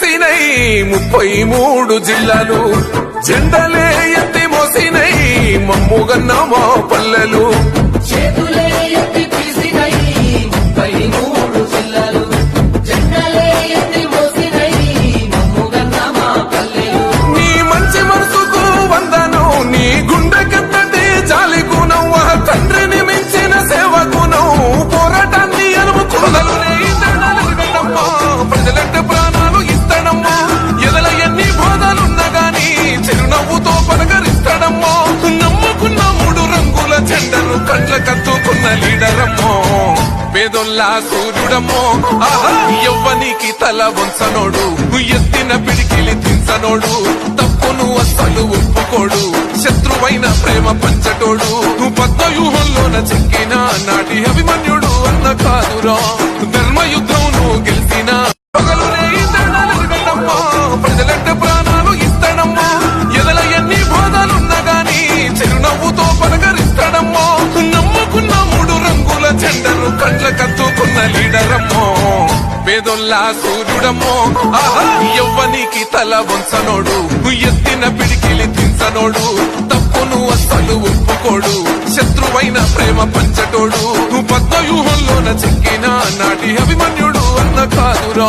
మెరిసినై ముప్పై మూడు జిల్లాలు. జెండలే ఎత్తి మోసినై మమ్ముగన్న మా పల్లెలు. జెండను కండ్ల కత్తుకున్న లీడరమ్మో పేదొల్లా సూర్యుడమ్మో. ఆహా యవ్వనికి తల వంచనోడు ఎత్తిన పిడికిలి దించనోడు తప్పును అస్సలు ఒప్పుకోడు శత్రువైన ప్రేమ పంచటోడు. పద్మవ్యూహంలోన చెక్కిన నాటి అభిమన్యుడు అన్న కాదురా ధర్మయుద్ధం గెలిచిన. ప్రజల కండ్ల కత్తుకున్న లీడరమ్మో పేదొల్లా సూర్యుడమ్మో. ఎవ్వనికి తల వంచనోడు ఎత్తిన పిడికిలి దించనోడు తప్పును అస్సలు ఒప్పుకోడు శత్రువైన ప్రేమ పంచటోడు. పద్మవ్యూహంలోన చెక్కిన నాటి అభిమన్యుడు అన్న కాదురా.